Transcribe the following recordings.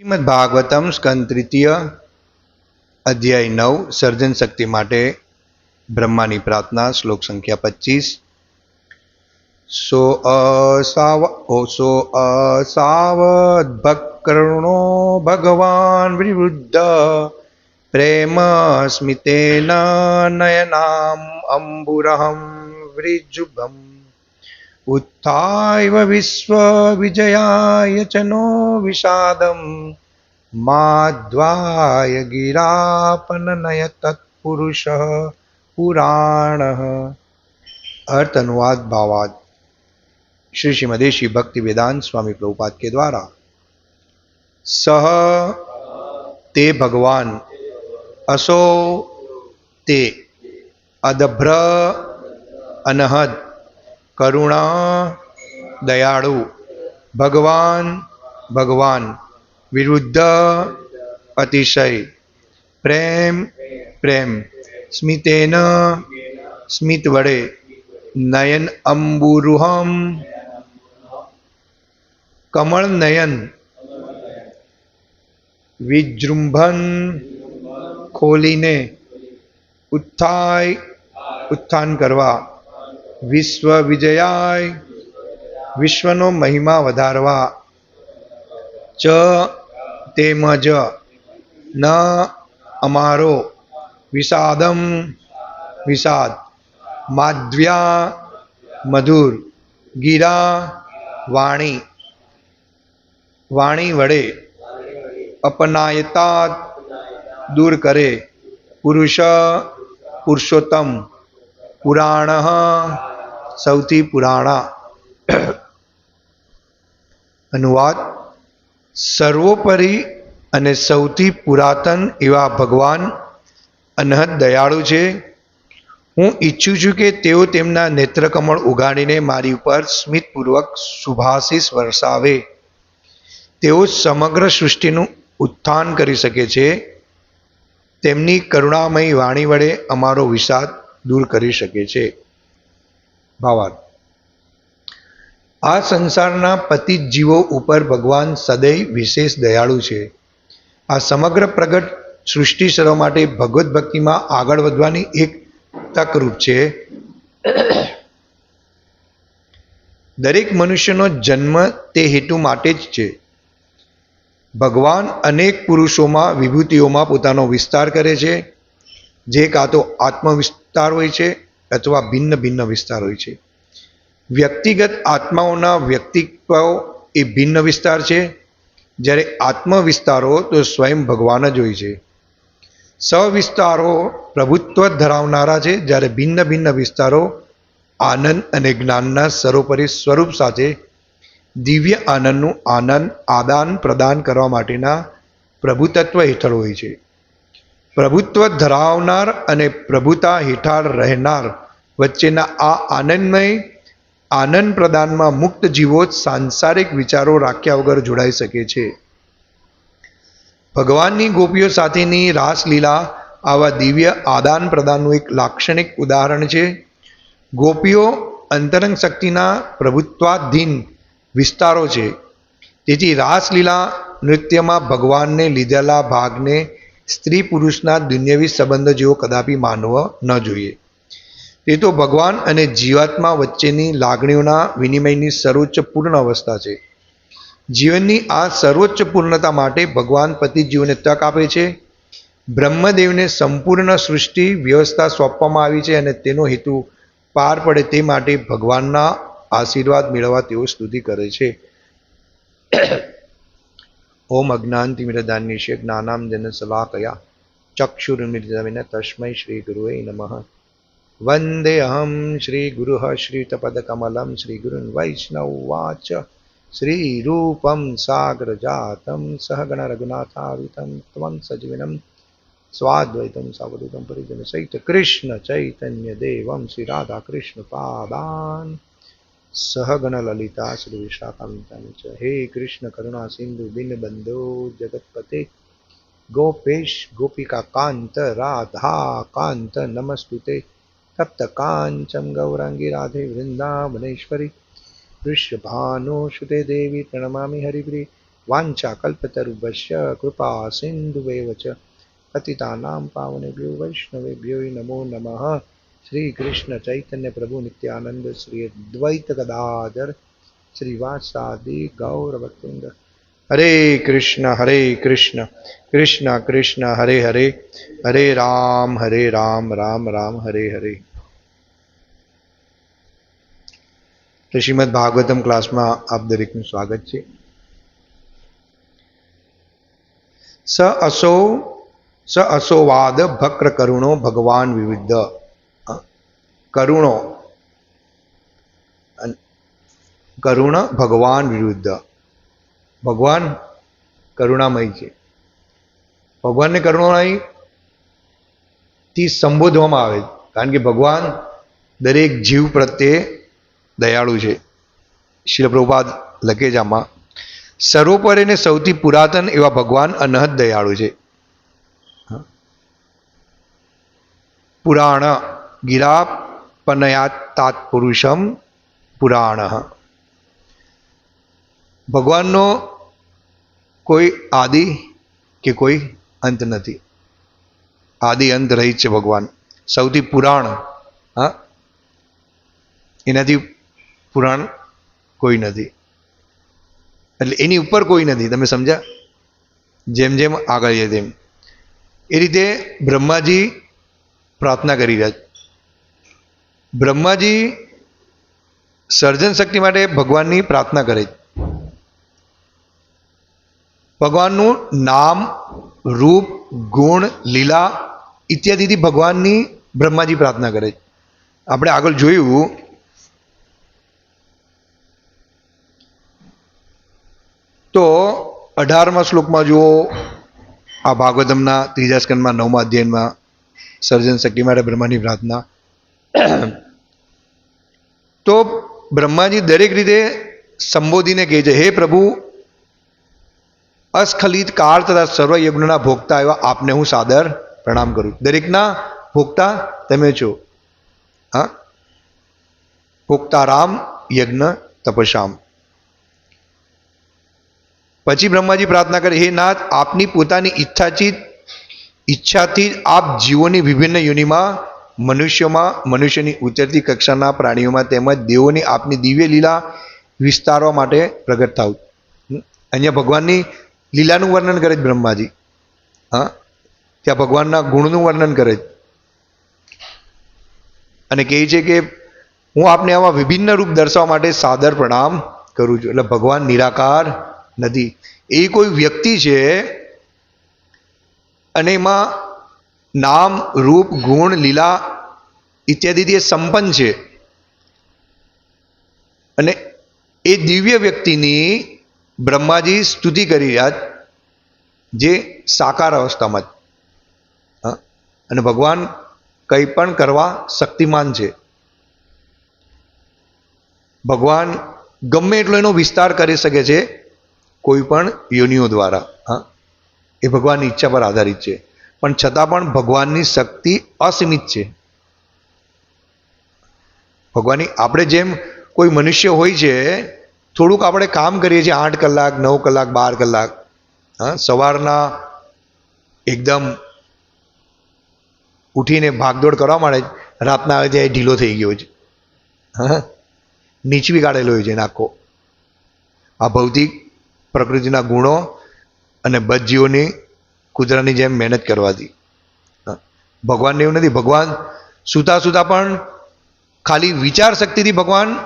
શ્રીમદ ભાગવતમ સ્કંદ તૃતીય અધ્યાય નવ, સર્જન શક્તિ માટે બ્રહ્માની પ્રાર્થના, શ્લોક સંખ્યા પચીસ. સો અસાવ ઓસો સો અસાવદ્ભક્કર્ણો ભગવાન વિવૃદ્ધ પ્રેમ સ્મિતેન નયનામ અંબુરહમ વૃજુભમ. उत्थायव विश्वविजयाय च नो विषादं माध्वाय गिरापननय तत्पुरुषः पुराणः अर्थ अनुवाद भावाद श्री श्रीमदेशी भक्ति वेदांत स्वामी प्रभुपाद के द्वारा सह ते भगवान असो ते अदभ्र अनहद કરુણા દયાળુ, ભગવાન ભગવાન, વિરુદ્ધ અતિશય, પ્રેમ પ્રેમ, સ્મિતેન, સ્મિત વડે, નયન અંબુરુહમ, કમળ નયન, વિજૃંભન ખોલીને ઉત્થાય, ઉત્થાન કરવા વિશ્વ વિજયાય વિશ્વનો મહિમા વધારવા ચ તેમજ ન અમારો વિષાદમ વિષાદ માધ્વ્યા મધુર ગીરા વાણી વાણી વડે અપનાયતા દૂર કરે પુરુષ પુરુષોત્તમ પુરાણ સૌથી પુરાણા અનુવાદ સર્વોપરી અને સૌથી પુરાતન એવા ભગવાન અનહદ દયાળુ છે. હું ઈચ્છું છું કે તેઓ તેમના નેત્રકમળ ઉગાડીને મારી ઉપર સ્મિતપૂર્વક સુભાષિસ વરસાવે. તેઓ સમગ્ર સૃષ્ટિનું ઉત્થાન કરી શકે છે. તેમની કરુણામય વાણી વડે અમારો વિષાદ દૂર કરી શકે છે. ભાવાર્થ આ સંસારના પતિત જીવો ઉપર ભગવાન સદૈવ વિશેષ દયાળુ છે. આ સમગ્ર પ્રગટ સૃષ્ટિ સર્વ માટે ભગવત ભક્તિમાં આગળ વધવાની એક તકરૂપ છે. દરેક મનુષ્યનો જન્મ તે હેતુ માટે જ છે. ભગવાન અનેક પુરુષોમાં, વિભૂતિઓમાં પોતાનો વિસ્તાર કરે છે. જે કાં તો આત્મવિસ્તાર હોય છે અથવા ભિન્ન ભિન્ન વિસ્તાર હોય છે. વ્યક્તિગત આત્માઓના વ્યક્તિત્વ એ ભિન્ન વિસ્તાર છે. જ્યારે આત્મવિસ્તારો તો સ્વયં ભગવાન જ હોય છે. સવિસ્તારો પ્રભુત્વ ધરાવનારા છે. જ્યારે ભિન્ન ભિન્ન વિસ્તારો આનંદ અને જ્ઞાનના સર્વોપરી સ્વરૂપ સાથે દિવ્ય આનંદનું આનંદ આદાન પ્રદાન કરવા માટેના પ્રભુતત્વ હેઠળ હોય છે. પ્રભુત્વ ધરાવનાર અને પ્રભુતા હેઠળ રહેનાર વચ્ચેના આ આનંદમય આનંદ પ્રદાનમાં મુક્ત જીવો સાંસારિક વિચારો રાખ્યા વગર જોડાઈ શકે છે. ભગવાનની ગોપીઓ સાથેની રાસલીલા આવા દિવ્ય આદાન પ્રદાનનું એક લાક્ષણિક ઉદાહરણ છે. ગોપીઓ અંતરંગ શક્તિના પ્રભુત્વાધીન વિસ્તારો છે. તેથી રાસલીલા નૃત્યમાં ભગવાનને લીધેલા ભાગને સ્ત્રી પુરુષના દુન્યવી સંબંધો જેવો કદાપી માનવો ન જોઈએ. તે તો ભગવાન અને જીવાત્મા વચ્ચેની લાગણીઓના વિનિમયની સર્વોચ્ચ પૂર્ણ અવસ્થા છે. જીવનની આ સર્વોચ્ચ પૂર્ણતા માટે ભગવાન પતિ જીવને તક આપે છે. બ્રહ્મદેવને સંપૂર્ણ સૃષ્ટિ વ્યવસ્થા સોંપવામાં આવી છે અને તેનો હેતુ પાર પડે તે માટે ભગવાનના આશીર્વાદ મેળવવા તેઓ સ્તુતિ કરે છે. ઓમ અજ્ઞાનતિમિરદાન્યશ્ય જ્ઞાનામ શલાકયા સલાકયા ચક્ષુર્મિર્જમિન તસ્મૈ શ્રી ગુરુવે નમઃ વંદે અહમ શ્રી ગુરુ શ્રીતપદકમલમ શ્રી ગુરુન વૈષ્ણવાચ શ્રીરૂપમ સાગરજાતમ સહગણ રઘુનાથાવિતમ ત્વં સજીવનમ સ્વાદ્વૈતમ સાવધૂતમ પરિજન સહિત કૃષ્ણ ચૈતન્ય દેવમ શ્રી રાધા કૃષ્ણ પાદાન સહગણ લલિતા શ્રી વિશાખામિતાની છે હે કૃષ્ણ કરુણા સિંધુ દીનબંધો જગતપતે ગોપેશ ગોપિકા કાંત રાધા કાંત નમસ્તુતે તપ્ત કાંચમ ગૌરાંગી રાધે વૃંદાવનેશ્વરી વૃષભાનુસુતે દેવી પ્રણમામિ હરિપ્રી વાંચા કલ્પતરુભ્ય કૃપા સિંધુવેવ ચ પતિતાનાં પાવનેભ્યો વૈષ્ણવેભ્યો નમો નમઃ શ્રી કૃષ્ણ ચૈતન્ય પ્રભુ નિત્યાનંદ શ્રી અદ્વૈત ગદાધર શ્રીવાસાદિ ગૌરવૃંદ હરે કૃષ્ણ હરે કૃષ્ણ કૃષ્ણ કૃષ્ણ હરે હરે હરે રામ હરે રામ રામ રામ હરે હરે શ્રીમદ ભાગવતમ ક્લાસમાં આપ દરેકનું સ્વાગત છે સ અસો સ અસોવાદ ભક્ર કરુણો ભગવાન વિવિધ કરુણો. કરુણ ભગવાન વિરુદ્ધ. ભગવાન કરુણામય છે. ભગવાનને કરુણામયથી સંબોધવામાં આવે. કારણ કે ભગવાન દરેક જીવ પ્રત્યે દયાળુ છે. શિલ પ્રભુપાદ લખે છે આમાં, સર્વોપરી અને સૌથી પુરાતન એવા ભગવાન અનહદ દયાળુ છે. પુરાણ ગિરા પનયાત તાત્પુરુષમ પુરાણ ભગવાનનો કોઈ આદિ કે કોઈ અંત નથી આદિ અંત રહી છે ભગવાન સૌથી પુરાણ હા એનાથી પુરાણ કોઈ નથી એટલે એની ઉપર કોઈ નથી તમે સમજ્યા જેમ જેમ આગળ જાય તેમ એ રીતે બ્રહ્માજી પ્રાર્થના કરી રહ્યા છે બ્રહ્માજી સર્જન શક્તિ માટે ભગવાનની પ્રાર્થના કરે ભગવાનનું નામ, રૂપ, ગુણ, લીલા ઇત્યાદિથી ભગવાનની બ્રહ્માજી પ્રાર્થના કરે આપણે આગળ જોયું તો અઢારમા શ્લોકમાં જુઓ, આ ભાગવતમના ત્રીજા સ્કંદમાં નવમા અધ્યાયમાં સર્જન શક્તિ માટે બ્રહ્માની પ્રાર્થના તો બ્રહ્માજી દરેક રીતે સંબોધીને કહે છે, હે પ્રભુ, અસ્ખલિત કાળ તથા સર્વ યજ્ઞના ભોગતા એવા આપને હું સાદર પ્રણામ કરું. દરેકના ભોગતા તમે છો. હા? ભોગતા રામ, યજ્ઞ તપશામ પછી બ્રહ્માજી પ્રાર્થના કરે, હે નાથ, આપની પોતાની ઈચ્છાથી ઈચ્છાથી આપ જીવોની વિભિન્ન યોનિમાં મનુષ્યોમાં, મનુષ્યની ઉતરતી કક્ષાના પ્રાણીઓમાં તેમજ દેવોની આપની દિવ્ય લીલા વિસ્તારવા માટે પ્રગટ થાવ. અહીંયા ભગવાનની લીલાનું વર્ણન કરે છે બ્રહ્માજી. હા? ત્યાં ભગવાનના ગુણનું વર્ણન કરે છે. અને કહે છે કે હું આપને આવા વિભિન્ન રૂપ દર્શાવવા માટે સાદર પ્રણામ કરું છું. એટલે ભગવાન નિરાકાર નથી. એ કોઈ વ્યક્તિ છે અને એમાં નામ, રૂપ, ગુણ, લીલા ઇત્યાદિથી એ સંપન્ન છે. અને એ દિવ્ય વ્યક્તિની બ્રહ્માજી સ્તુતિ કરી રહ્યા જે સાકાર અવસ્થામાં જ? અને ભગવાન કંઈ પણ કરવા શક્તિમાન છે. ભગવાન ગમે એટલો એનો વિસ્તાર કરી શકે છે કોઈ પણ યોનિઓ દ્વારા. હા? એ ભગવાનની ઈચ્છા પર આધારિત છે. પણ છતાં પણ ભગવાનની શક્તિ અસીમિત છે. ભગવાનની, આપણે જેમ કોઈ મનુષ્ય હોય છે, થોડુંક આપણે કામ કરીએ છીએ, આઠ કલાક, નવ કલાક, બાર કલાક, હા, સવારના એકદમ ઉઠીને ભાગદોડ કરવા માટે રાતના આવે ત્યાં ઢીલો થઈ ગયો છે. હા નીચવી કાઢેલો હોય છે નાખો. આ ભૌતિક પ્રકૃતિના ગુણો અને બદજીવોની કૂતરાની જેમ મહેનત કરવાથી. ભગવાનને એવું નથી. ભગવાન સૂતા સૂતા પણ ખાલી વિચાર શક્તિથી ભગવાન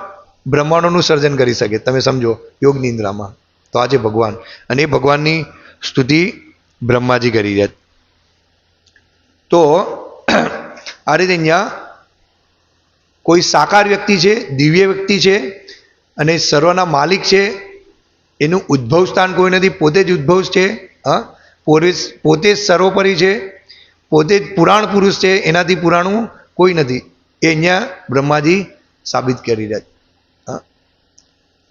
બ્રહ્માંડોનું સર્જન કરી શકે. તમે સમજો, યોગ નિંદ્રામાં. તો આ ભગવાન. અને એ ભગવાનની સ્તુતિ બ્રહ્માજી કરી રહ્યા તો આ રીતે અહીંયા કોઈ સાકાર વ્યક્તિ છે, દિવ્ય વ્યક્તિ છે, અને સર્વના માલિક છે, એનું ઉદ્ભવ સ્થાન કોઈ નથી. પોતે જ ઉદ્ભવ છે, હા. જ- પોતે જ સર્વોપરી છે. પોતે જ પુરાણ પુરુષ છે. એનાથી પુરાણું કોઈ નથી. એ અહીંયા બ્રહ્માજી સાબિત કરી રહ્યા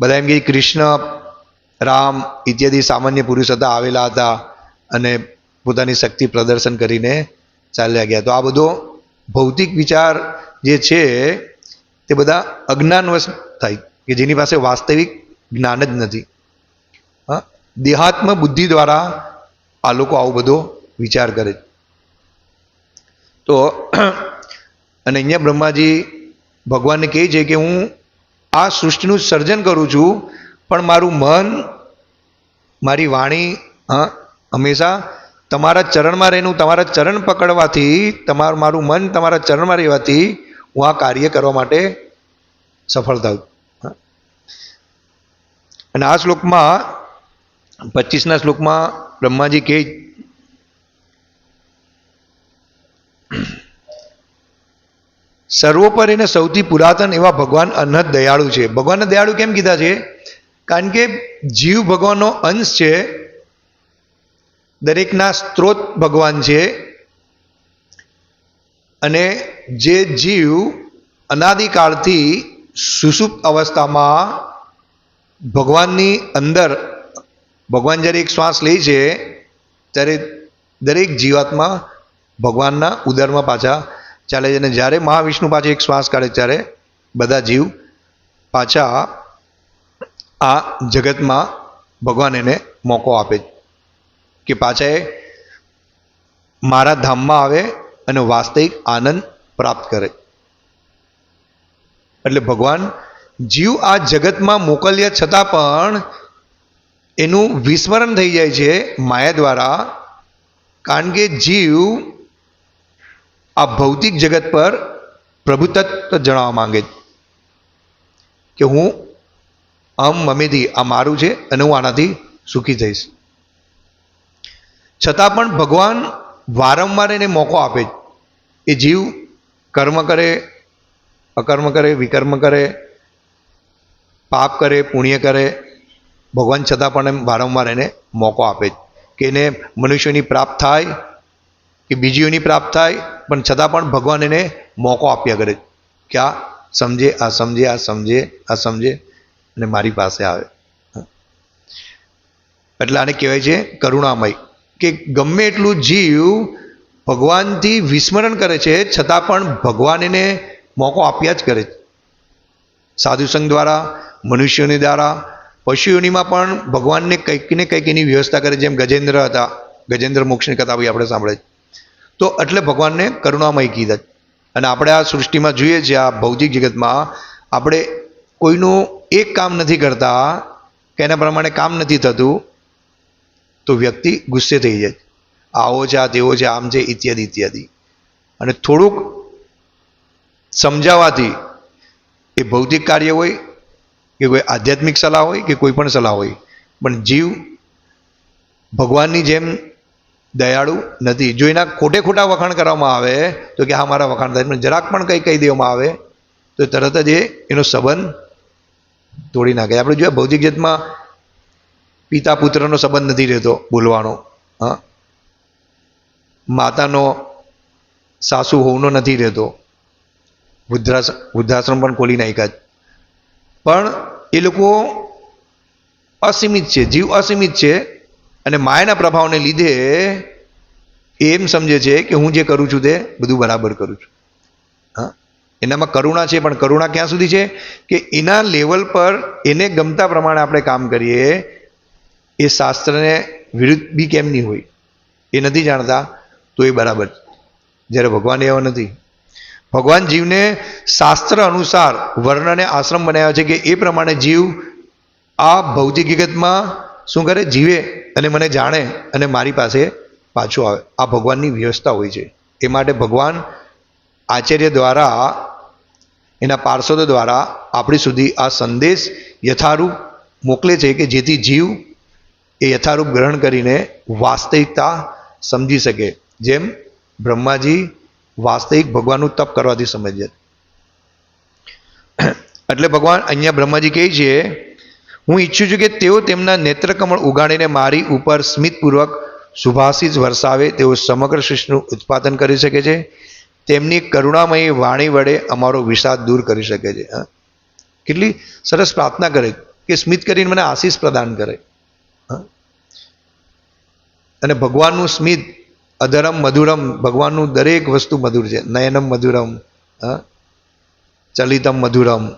બધા એમ કે કૃષ્ણ, રામ ઇત્યાદિ સામાન્ય પુરુષ હતા, આવેલા હતા અને પોતાની શક્તિ પ્રદર્શન કરીને ચાલ્યા ગયા. તો આ બધો ભૌતિક વિચાર જે છે, તે બધા અજ્ઞાનવશ થાય કે જેની પાસે વાસ્તવિક જ્ઞાન જ નથી. હા. દેહાત્મ બુદ્ધિ દ્વારા આ લોકો આવો બધો વિચાર કરે તો અને અહીંયા બ્રહ્માજી ભગવાનને કહે છે કે હું આ સૃષ્ટિનું સર્જન કરું છું, પણ મારું મન, મારી વાણી, હા, હંમેશા તમારા ચરણમાં રહીને, તમારા ચરણ પકડવાથી, તમારું, મારું મન તમારા ચરણમાં રહેવાથી હું આ કાર્ય કરવા માટે સફળ થયું. અને આ શ્લોકમાં, પચીસના શ્લોકમાં બ્રહ્માજી કહે, સર્વોપરી સૌથી પુરાતન એવા ભગવાન અનહદ દયાળુ છે. ભગવાનને દયાળુ કેમ કીધા છે? કારણ કે જીવ ભગવાનનો અંશ છે, દરેકના સ્ત્રોત ભગવાન છે, અને જે જીવ અનાદિકાળથી સુસુપ્ત અવસ્થામાં ભગવાનની અંદર ભગવાન જ્યારે એક શ્વાસ લે છે, ત્યારે દરેક જીવાત્મા ભગવાનના ઉદરમાં પાછા ચાલે છે. અને જ્યારે મહાવિષ્ણુ પાછા એક શ્વાસ કાઢે ત્યારે બધા જીવ પાછા આ જગતમાં ભગવાન એને મોકો આપે કે પાછા એ મારા ધામમાં આવે અને વાસ્તવિક આનંદ પ્રાપ્ત કરે. એટલે ભગવાન જીવ આ જગતમાં મોકલ્યા છતાં પણ એનું વિસ્મરણ થઈ જાય છે માયા દ્વારા, કારણ કે જીવ આ ભૌતિક જગત પર પ્રભુત્વ જણાવવા માંગે કે હું અમ મમેથી આ મારું છે અને હું આનાથી સુખી થઈશ. છતાં પણ ભગવાન વારંવાર એને મોકો આપે એ જીવ કર્મ કરે, અકર્મ કરે, વિકર્મ કરે, પાપ કરે, પુણ્ય કરે ભગવાન છતાં પણ એમ વારંવાર એને મોકો આપે કે એને મનુષ્યની પ્રાપ્ત થાય, કે બીજીઓની પ્રાપ્ત થાય, પણ છતાં પણ ભગવાન એને મોકો આપ્યા કરે કે આ સમજે આ સમજે આ સમજે આ સમજે અને મારી પાસે આવે. એટલે આને કહેવાય છે કરુણામય. કે ગમે એટલું જીવ ભગવાનથી વિસ્મરણ કરે છે, છતાં પણ ભગવાન એને મોકો આપ્યા જ કરે છે સાધુસંઘ દ્વારા, મનુષ્યોની દ્વારા પશુઓનીમાં પણ ભગવાનને કંઈક ને કંઈક એની વ્યવસ્થા કરે, જેમ ગજેન્દ્ર હતા, ગજેન્દ્ર મોક્ષની કથા બી આપણે સાંભળે તો એટલે ભગવાનને કરુણામય કીધા. અને આપણે આ સૃષ્ટિમાં જોઈએ છીએ, આ ભૌતિક જગતમાં આપણે કોઈનું એક કામ નથી કરતા, કે એના પ્રમાણે કામ નથી થતું, તો વ્યક્તિ ગુસ્સે થઈ જાય. આવો છે, આ તેવો છે, આમ છે, ઇત્યાદિ ઇત્યાદિ. અને થોડુંક સમજાવવાથી એ ભૌતિક કાર્ય હોય કે કોઈ આધ્યાત્મિક સલાહ હોય કે કોઈ પણ સલાહ હોય. પણ જીવ ભગવાનની જેમ દયાળુ નથી. જો એના ખોટે ખોટા વખાણ કરવામાં આવે, તો કે હા મારા વખાણ થાય. પણ જરાક પણ કંઈ કહી દેવામાં આવે, તો તરત જ એ એનો સંબંધ તોડી નાખે. આપણે જોઈએ ભૌતિક જગતમાં પિતા પુત્રનો સંબંધ નથી રહેતો બોલવાનો. હા? માતાનો, સાસુ હોવનો નથી રહેતો. વૃદ્ધાશ્ર વૃદ્ધાશ્રમ પણ ખોલી નાખ્યા. પણ એ લોકો અસીમિત છે, જીવ અસીમિત છે અને માયાના પ્રભાવને લીધે એમ સમજે છે કે હું જે કરું છું તે બધું બરાબર કરું છું. હા? એનામાં કરુણા છે, પણ કરુણા ક્યાં સુધી છે? કે એના લેવલ પર એને ગમતા પ્રમાણે આપણે કામ કરીએ, એ શાસ્ત્રને વિરુદ્ધ બી કેમ નહીં હોય? એ નથી જાણતા, તો એ બરાબર જ્યારે ભગવાન એવા નથી. ભગવાન જીવને શાસ્ત્ર અનુસાર વર્ણ અને આશ્રમ બનાવ્યા છે કે એ પ્રમાણે જીવ આ ભૌતિક હકીકતમાં શું કરે? જીવે અને મને જાણે અને મારી પાસે પાછો આવે. આ ભગવાનની વ્યવસ્થા હોય છે. એ માટે ભગવાન આચાર્ય દ્વારા, એના પાર્ષદો દ્વારા આપણી સુધી આ સંદેશ યથારૂપ મોકલે છે કે જેથી જીવ એ યથારૂપ ગ્રહણ કરીને વાસ્તવિકતા સમજી શકે. જેમ બ્રહ્માજી વાસ્તવિક ભગવાનનું તપ કરવાથી સમજ્યા એટલે ભગવાન અહીંયા બ્રહ્માજી કહે છે, હું ઈચ્છું છું કે તેઓ તેમના નેત્રકમળ ઉગાડીને મારી ઉપર સ્મિતપૂર્વક સુભાષિત વરસાવે, તેઓ સમગ્ર સૃષ્ટિનું ઉત્પાદન કરી શકે છે તેમની કરુણામયી વાણી વડે અમારો વિષાદ દૂર કરી શકે છે? કેટલી સરસ પ્રાર્થના કરે કે સ્મિત કરીને મને આશીષ પ્રદાન કરે? અને ભગવાનનું સ્મિત અધરમ મધુરમ, ભગવાનનું દરેક વસ્તુ મધુર છે. નયનમ મધુરમ? ચલિતમ મધુરમ.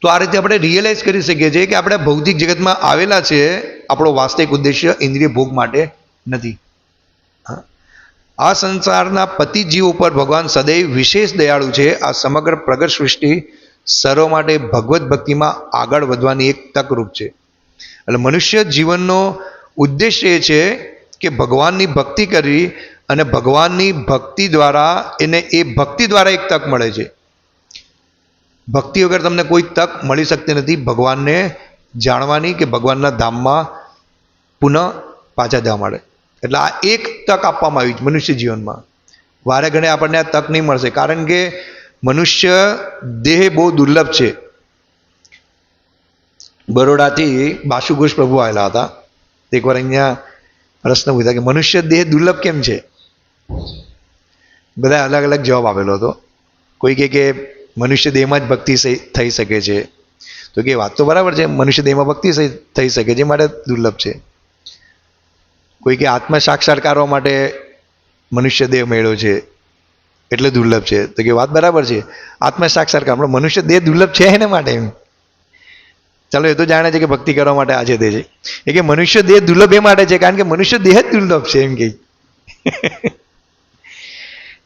તો આ રીતે આપણે રિયલાઇઝ કરી શકીએ છીએ કે આપણે ભૌતિક જગતમાં આવેલા છે, આપણો વાસ્તવિક ઉદ્દેશ્ય ઇન્દ્રિય ભોગ માટે નથી. આ સંસારના પતિ જીવ ઉપર ભગવાન સદૈવ વિશેષ દયાળુ છે. આ સમગ્ર પ્રગટ સૃષ્ટિ સર્વ માટે ભગવત ભક્તિમાં આગળ વધવાની એક તકરૂપ છે. એટલે મનુષ્ય જીવનનો ઉદ્દેશ્ય એ છે કે ભગવાનની ભક્તિ કરવી અને ભગવાનની ભક્તિ દ્વારા એને એ ભક્તિ દ્વારા એક તક મળે છે. ભક્તિ વગર તમને કોઈ તક મળી શકતી નથી. ભગવાનને જાણવાની કે ભગવાનના ધામમાં પુનઃ પાછા જવા માટે. એટલે આ એક તક આપવામાં આવી છે મનુષ્ય જીવનમાં. વારે ઘણે આપણને આ તક નહીં મળશે. કારણ કે મનુષ્ય દેહ બહુ દુર્લભ છે. બરોડાથી બાસુઘોષ પ્રભુ આવેલા હતા. એકવાર અહીંયા પ્રશ્ન પૂછ્યા કે મનુષ્ય દેહ દુર્લભ કેમ છે? બધા અલગ અલગ જવાબ આપેલો હતો. કોઈ કહે કે મનુષ્ય દેહમાં જ ભક્તિ થઈ શકે છે. તો કે વાત તો બરાબર છે, મનુષ્ય દેહમાં ભક્તિ થઈ શકે છે માટે દુર્લભ છે. કોઈ કે આત્મ સાક્ષાત્કારવા માટે મનુષ્ય દેહ મેળ્યો છે, એટલે દુર્લભ છે. તો કે વાત બરાબર છે. આત્મા સાક્ષાત્કાર મનુષ્ય દેહ દુર્લભ છે એના માટે એમ. ચાલો, એ તો જાણે છે કે ભક્તિ કરવા માટે આ છે તે છે. એ કે મનુષ્ય દેહ દુર્લભ એ માટે છે, કારણ કે મનુષ્ય દેહ જ દુર્લભ છે એમ કે.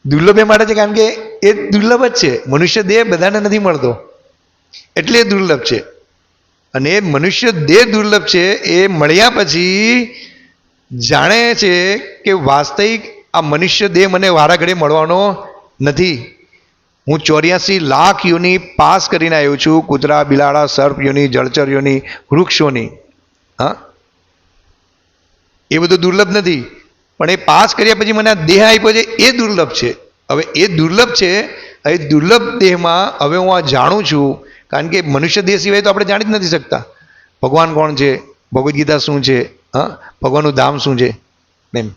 દુર્લભ એ માટે છે, કારણ કે એ દુર્લભ જ છે. મનુષ્ય દેહ બધાને નથી મળતો. એટલે એ દુર્લભ છે. અને એ મનુષ્ય દેહ દુર્લભ છે, એ મળ્યા પછી જાણે છે કે વાસ્તવિક આ મનુષ્ય દેહ મને વારા ઘડી મળવાનો નથી. હું ચોર્યાસી લાખ યોની પાસ કરીને આવ્યો છું, કૂતરા, બિલાડા, સર્પ યોની, જળચર યોની વૃક્ષોની હા? એ બધું દુર્લભ નથી. પણ એ પાસ કર્યા પછી મને આ દેહ આપ્યો છે, એ દુર્લભ છે. હવે એ દુર્લભ છે એ દુર્લભ દેહમાં હવે હું આ જાણું છું, કારણ કે મનુષ્ય દેહ સિવાય તો આપણે જાણી જ નથી શકતા. ભગવાન કોણ છે? ભગવદ્ ગીતા શું છે? હા? ભગવાનનું ધામ શું છે? એમ.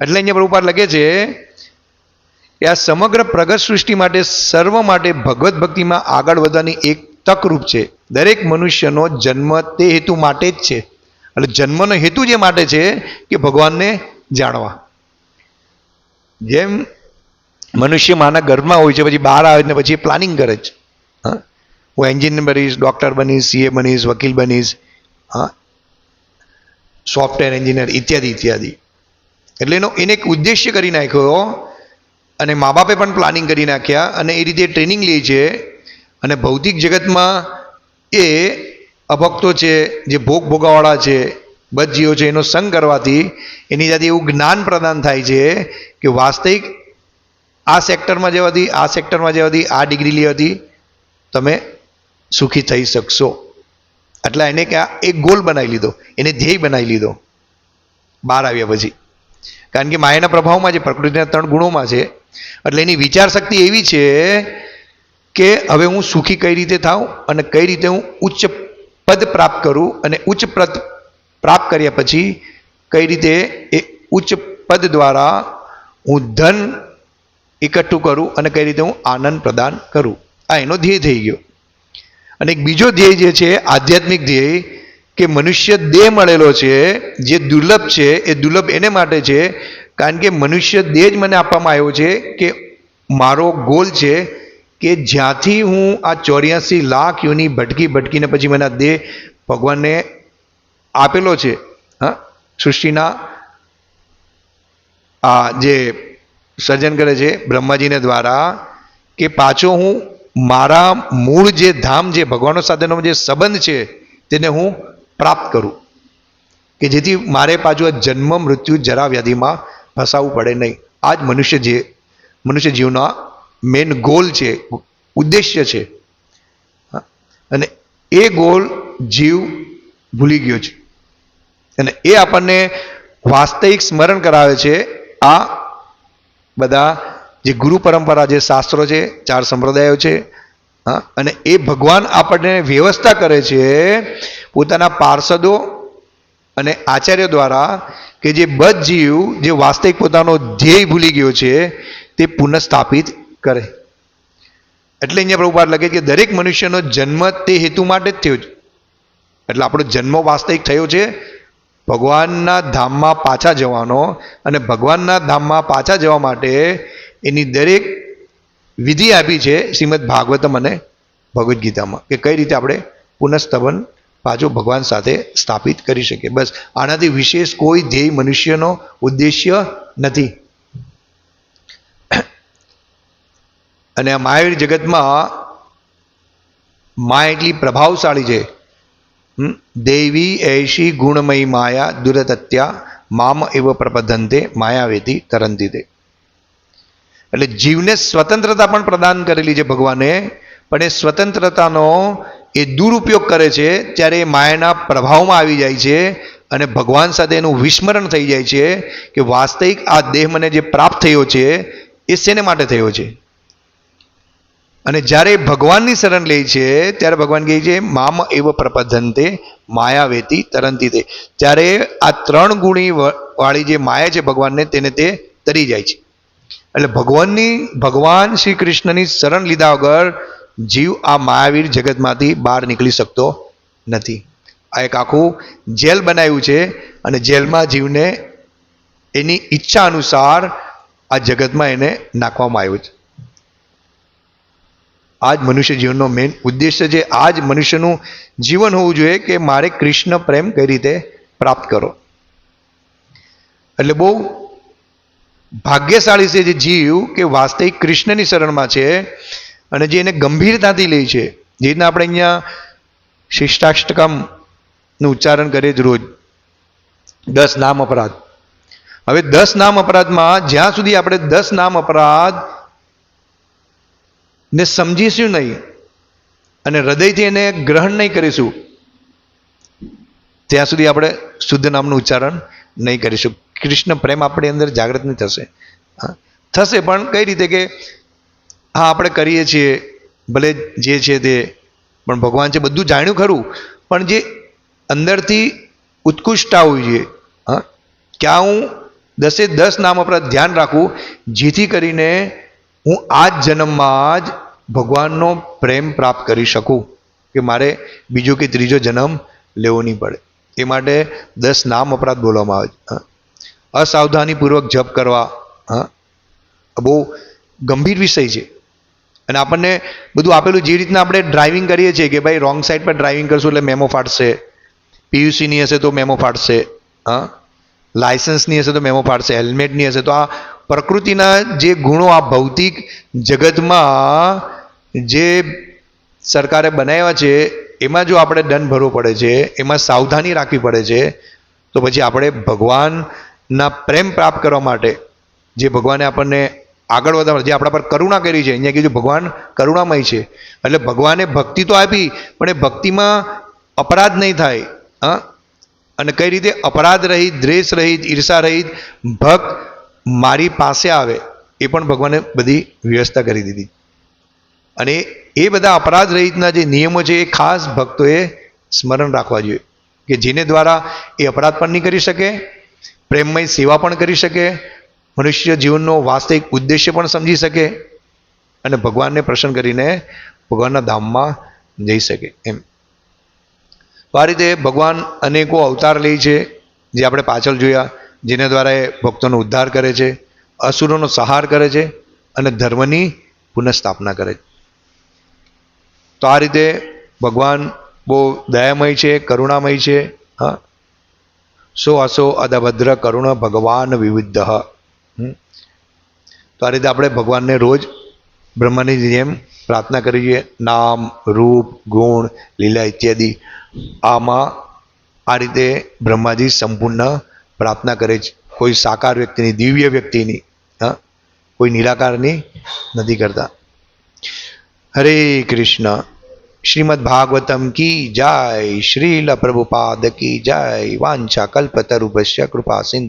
એટલે અહીંયા પ્રભુપાદ લખે છે કે આ સમગ્ર પ્રગટ સૃષ્ટિ માટે સર્વ માટે ભગવત ભક્તિમાં આગળ વધવાની એક તકરૂપ છે. દરેક મનુષ્યનો જન્મ તે હેતુ માટે જ છે. એટલે જન્મનો હેતુ જે માટે છે કે ભગવાનને જાણવા. જેમ મનુષ્ય માના ગર્ભમાં હોય છે, પછી બહાર આવે ને પછી પ્લાનિંગ કરે છે હું? એન્જિનિયર બનીશ ડૉક્ટર બનીશ સીએ બનીશ, વકીલ બનીશ, હા? સોફ્ટવેર એન્જિનિયર ઇત્યાદિ ઇત્યાદિ. એટલે એનો એને એક ઉદ્દેશ્ય કરી નાખ્યો અને મા બાપે પણ પ્લાનિંગ કરી નાખ્યા અને એ રીતે ટ્રેનિંગ લે છે. અને ભૌતિક જગતમાં એ અભક્તો છે, જે ભોગ ભોગાવાળા છે બદજીઓ છે, એનો સંગ કરવાથી એની જાતે એવું જ્ઞાન પ્રદાન થાય છે કે વાસ્તવિક આ સેક્ટરમાં જવાથી, આ સેક્ટરમાં જવાથી, આ ડિગ્રી લેવાથી તમે સુખી થઈ શકશો. એટલે એને કે એક ગોલ બનાવી લીધો, એને ધ્યેય બનાવી લીધો. બહાર આવ્યા પછી. કારણ કે માયાના પ્રભાવમાં છે, પ્રકૃતિના ત્રણ ગુણોમાં છે. એટલે એની વિચાર શક્તિ એવી છે કે હવે હું સુખી કઈ રીતે થાઉં અને કઈ રીતે હું ઉચ્ચ પદ પ્રાપ્ત કરું અને ઉચ્ચ પદ પ્રાપ્ત કર્યા પછી કઈ રીતે એ ઉચ્ચ પદ દ્વારા હું ધન એકઠું કરું અને કઈ રીતે હું આનંદ પ્રદાન કરું. આ એનો ધ્યેય થઈ ગયો. અને એક બીજો ધ્યેય જે છે, આધ્યાત્મિક ધ્યેય કે મનુષ્ય દેહ મળેલો છે, જે દુર્લભ છે, એ દુર્લભ એને માટે છે, કારણ કે મનુષ્ય દેહ જ મને આપવામાં આવ્યો છે કે મારો ગોલ છે કે જ્યાંથી હું આ ચોર્યાસી લાખ યોની ભટકી ભટકીને પછી મને દેહ ભગવાનને આપેલો છે, હા, સૃષ્ટિના આ જે સર્જન કરે છે બ્રહ્માજીને દ્વારા કે પાછો હું મારા મૂળ જે ધામ જે ભગવાનો સાથેનો જે સંબંધ છે, તેને હું પ્રાપ્ત કરું કે જેથી મારે પાછું આ જન્મ, મૃત્યુ જરા વ્યાધિમાં ફસાવવું પડે નહીં. આ જ મનુષ્ય જે, મનુષ્ય જીવના મેન ગોલ છે, ઉદ્દેશ્ય છે? અને એ ગોલ જીવ ભૂલી ગયો છે. અને એ આપણને વાસ્તવિક સ્મરણ કરાવે છે આ બધા જે ગુરુ પરંપરા જે શાસ્ત્રો છે, ચાર સંપ્રદાયો છે અને એ ભગવાન આપણને વ્યવસ્થા કરે છે પોતાના પાર્ષદો અને આચાર્ય દ્વારા કે જે બધ જીવ જે વાસ્તવિક પોતાનો ધ્યેય ભૂલી ગયો છે, તે પુનઃસ્થાપિત કરે. એટલે અહીંયા પ્રભુપાદ લખે કે દરેક મનુષ્યનો જન્મ તે હેતુ માટે જ થયો છે. એટલે આપણો જન્મ વાસ્તવિક થયો છે. ભગવાનના ધામમાં પાછા જવાનો અને ભગવાનના ધામમાં પાછા જવા માટે એની દરેક વિધિ આપી છે શ્રીમદ ભાગવતમ અને ભગવદ્ ગીતામાં કે કઈ રીતે આપણે પુનઃસ્તવન પાછો ભગવાન સાથે સ્થાપિત કરી શકે. બસ, આનાથી વિશેષ કોઈ ધ્યેય મનુષ્યનો ઉદ્દેશ્ય નથી. અને આ મહાવીર જગતમાં મા એટલી પ્રભાવશાળી છે? દેવી એશી ગુણમયી માયા દુરતત્યા, મામ એવ પ્રપદંતે માયાવેતી તરંતી તે એટલે જીવને સ્વતંત્રતા પણ પ્રદાન કરેલી છે ભગવાને, પણ એ સ્વતંત્રતાનો એ દુરુપયોગ કરે છે ત્યારે એ માયાના પ્રભાવમાં આવી જાય છે અને ભગવાન સાથે એનું વિસ્મરણ થઈ જાય છે કે વાસ્તવિક આ દેહ મને જે પ્રાપ્ત થયો છે એ શેને માટે થયો છે? અને જ્યારે ભગવાનની શરણ લે છે, ત્યારે ભગવાન કહે છે, મામ એવ માયા વેતી તરંતી તે. ત્યારે આ ત્રણ ગુણી વાળી જે માયા છે ભગવાનને, તેને તે તરી જાય છે. એટલે ભગવાનની, ભગવાન શ્રી કૃષ્ણની શરણ લીધા વગર જીવ આ મહાવીર જગતમાંથી બહાર નીકળી શકતો નથી. આ એક આખું જેલ બનાવ્યું છે અને જેલમાં જીવને એની ઈચ્છા અનુસાર આ જગતમાં એને નાખવામાં આવ્યો છે. આ જ મનુષ્ય જીવનનો મેઇન ઉદ્દેશ્ય છે આ જ મનુષ્યનું જીવન હોવું જોઈએ કે મારે કૃષ્ણ પ્રેમ કઈ રીતે પ્રાપ્ત કરો. એટલે બહુ ભાગ્યશાળી છે જે જીવ કે વાસ્તવિક કૃષ્ણની શરણમાં છે અને જે એને ગંભીરતાથી લે છે, જે રીતના આપણે અહીંયા શિષ્ટાષ્ટકમનું ઉચ્ચારણ કરીએ જ રોજ. દસ નામ અપરાધ. હવે દસ નામ અપરાધમાં જ્યાં સુધી આપણે દસ નામ અપરાધ ને સમજીશું નહીં અને હૃદયથી એને ગ્રહણ નહીં કરીશું, ત્યાં સુધી આપણે શુદ્ધ નામનું ઉચ્ચારણ નહીં કરીશું. કૃષ્ણ પ્રેમ આપણી અંદર જાગૃત નહીં થશે થશે પણ કઈ રીતે કે હા, આપણે કરીએ છીએ. ભલે જે છે તે. પણ ભગવાન છે બધું જાણ્યું ખરું. પણ જે અંદરથી ઉત્કૃષ્ટતા હોવી જોઈએ. હા? ક્યાં હું દસે દસ નામ અપરાધ ધ્યાન રાખું, જેથી કરીને હું આ જ જન્મમાં જ ભગવાનનો પ્રેમ પ્રાપ્ત કરી શકું. કે મારે બીજો કે ત્રીજો જન્મ લેવો નહીં પડે. એ માટે દસ નામ અપરાધ બોલવામાં આવે છે. અસાવધાનીપૂર્વક જપ કરવા. હા? બહુ ગંભીર વિષય છે. અને આપણને બધું આપેલું જે રીતના આપણે ડ્રાઇવિંગ કરીએ છીએ કે ભાઈ રોંગ સાઈડ પર ડ્રાઇવિંગ કરશું એટલે મેમો ફાટશે. પીયુસીની હશે તો મેમો ફાટશે. હા? લાયસન્સની હશે તો મેમો ફાટશે. હેલ્મેટની હશે તો આ પ્રકૃતિના જે ગુણો આ ભૌતિક જગતમાં જે સરકારે બનાવ્યા છે, એમાં જો આપણે દંડ ભરવો પડે છે, એમાં સાવધાની રાખવી પડે છે, તો પછી આપણે ભગવાનના પ્રેમ પ્રાપ્ત કરવા માટે, જે ભગવાને આપણને આગળ વધારવા. જે આપણા પર કરુણા કરી છે, અહીંયા કીધું ભગવાન કરુણામય છે. એટલે ભગવાને ભક્તિ તો આપી, પણ એ ભક્તિમાં અપરાધ નહીં થાય. હા? અને કઈ રીતે? અપરાધ રહિત, દ્વેષ રહિત, ઈર્ષા રહિત ભક્ત મારી પાસે આવે, એ પણ ભગવાને બધી વ્યવસ્થા કરી દીધી. અને એ બધા અપરાધ રહિતના જે નિયમો છે, એ ખાસ ભક્તોએ સ્મરણ રાખવા જોઈએ. કે જેને દ્વારા એ અપરાધ પણ નહીં કરી શકે, પ્રેમમય સેવા પણ કરી શકે મનુષ્ય જીવનનો વાસ્તવિક ઉદ્દેશ્ય પણ સમજી શકે અને ભગવાનને પ્રસન્ન કરીને ભગવાનના ધામમાં જઈ શકે એમ. તો આ રીતે ભગવાન અનેકો અવતાર લે છે, જે આપણે પાછળ જોયા, જેના દ્વારા એ ભક્તોનો ઉદ્ધાર કરે છે, અસુરોનો સહાર કરે છે અને ધર્મની પુનઃસ્થાપના કરે છે. તો આ રીતે ભગવાન બહુ દયામય છે, કરુણામય છે, હા. સો અસો અદભદ્ર કરુણ ભગવાન વિવિધ. તો આ રીતે આપણે ભગવાનને રોજ બ્રહ્માની જેમ પ્રાર્થના કરી જોઈએ. નામ, રૂપ, ગુણ, લીલા ઇત્યાદિ. આમાં આ રીતે બ્રહ્માજી સંપૂર્ણ પ્રાર્થના કરે છે. કોઈ સાકાર વ્યક્તિની, દિવ્ય વ્યક્તિની, હા, કોઈ નિરાકારની નથી કરતા. હરે કૃષ્ણ. શ્રીમદ ભાગવતમ કી જય. શ્રીલ પ્રભુપાદ કી જય. વાંછા કલ્પતરુભસ્ય કૃપા સિંધુ